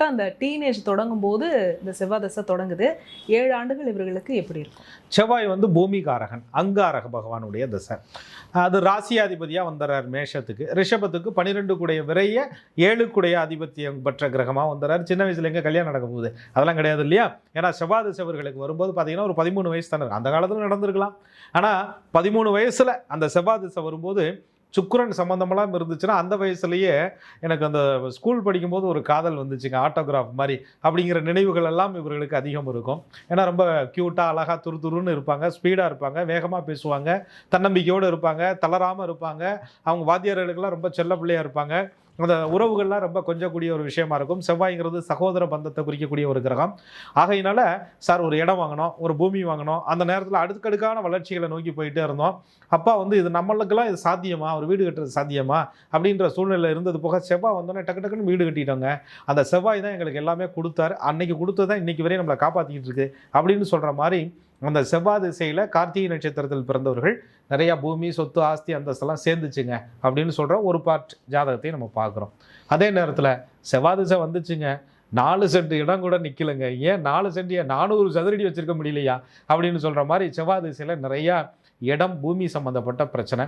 கரெக்டாக அந்த டீனேஜ் தொடங்கும் போது இந்த செவ்வாய் தசை தொடங்குது. ஏழு ஆண்டுகள் இவர்களுக்கு எப்படி இருக்கும்? செவ்வாய் வந்து பூமிகாரகன் அங்காரக பகவானுடைய தசை. அது ராசியாதிபதியாக வந்துடுறார் மேஷத்துக்கு. ரிஷபத்துக்கு பன்னிரெண்டு கூடைய விரைய ஏழு கூடைய ஆதிபத்தியம் பெற்ற கிரகமாக வந்துடுறார் சின்ன வயசுல எங்கே கல்யாணம் நடக்க போகுது அதெல்லாம் கிடையாது இல்லையா? ஏன்னா செவ்வாய் திசைவர்களுக்கு வரும்போது பார்த்தீங்கன்னா ஒரு பதிமூணு வயசு தானே அந்த காலத்தில் நடந்திருக்கலாம். ஆனால் பதிமூணு வயசில் அந்த செவ்வாய் திசை வரும்போது சுக்கிரன் சம்மந்தமெல்லாம் இருந்துச்சுன்னா அந்த வயசுலேயே எனக்கு அந்த ஸ்கூல் படிக்கும்போது ஒரு காதல் வந்துச்சுங்க ஆட்டோகிராஃப் மாதிரி. அப்படிங்கிற நினைவுகள் எல்லாம் இவர்களுக்கு அதிகம் இருக்கும். ஏன்னா ரொம்ப க்யூட்டாக அழகாக துரு துருன்னு இருப்பாங்க ஸ்பீடாக இருப்பாங்க வேகமாக பேசுவாங்க தன்னம்பிக்கையோடு இருப்பாங்க தளராமல் இருப்பாங்க. அவங்க வாத்தியார்களுக்கெல்லாம் ரொம்ப செல்ல பிள்ளையாக இருப்பாங்க. அந்த உறவுகள்லாம் ரொம்ப கொஞ்சக்கூடிய ஒரு விஷயமா இருக்கும். செவ்வாய்ங்கிறது சகோதர பந்தத்தை குறிக்கக்கூடிய ஒரு கிரகம். ஆகையினால சார் ஒரு இடம் வாங்கணும் ஒரு பூமி வாங்கணும். அந்த நேரத்தில் அடுக்கடுக்கான வளர்ச்சிகளை நோக்கி போயிட்டே இருந்தோம். அப்பா வந்து இது நம்மளுக்கெல்லாம் இது சாத்தியமா? ஒரு வீடு கட்டுறது சாத்தியமா? அப்படின்ற சூழ்நிலை இருந்தது போக செவ்வாய் வந்தோடனே டக்கு டக்குன்னு வீடு கட்டிட்டோங்க. அந்த செவ்வாய் தான் எங்களுக்கு எல்லாமே கொடுத்தாரு. அன்னைக்கு கொடுத்தது தான் இன்னைக்கு வரையும் நம்மளை காப்பாற்றிக்கிட்டு இருக்கு. அப்படின்னு சொல்கிற மாதிரி அந்த செவ்வாய் திசையில் கார்த்திகை நட்சத்திரத்தில் பிறந்தவர்கள் நிறையா பூமி சொத்து ஆஸ்தி அந்தஸ்தெல்லாம் சேர்ந்துச்சுங்க அப்படின்னு சொல்கிற ஒரு பார்ட் ஜாதகத்தையும் நம்ம பார்க்குறோம். அதே நேரத்தில் செவ்வாய் திசை வந்துச்சுங்க. நாலு சென்ட் இடம் கூட நிற்கலைங்க ஏன் நாலு சென்டியை நானூறு சதுரடி வச்சுருக்க முடியலையா? அப்படின்னு சொல்கிற மாதிரி செவ்வாய் திசையில் நிறையா இடம் பூமி சம்மந்தப்பட்ட பிரச்சனை.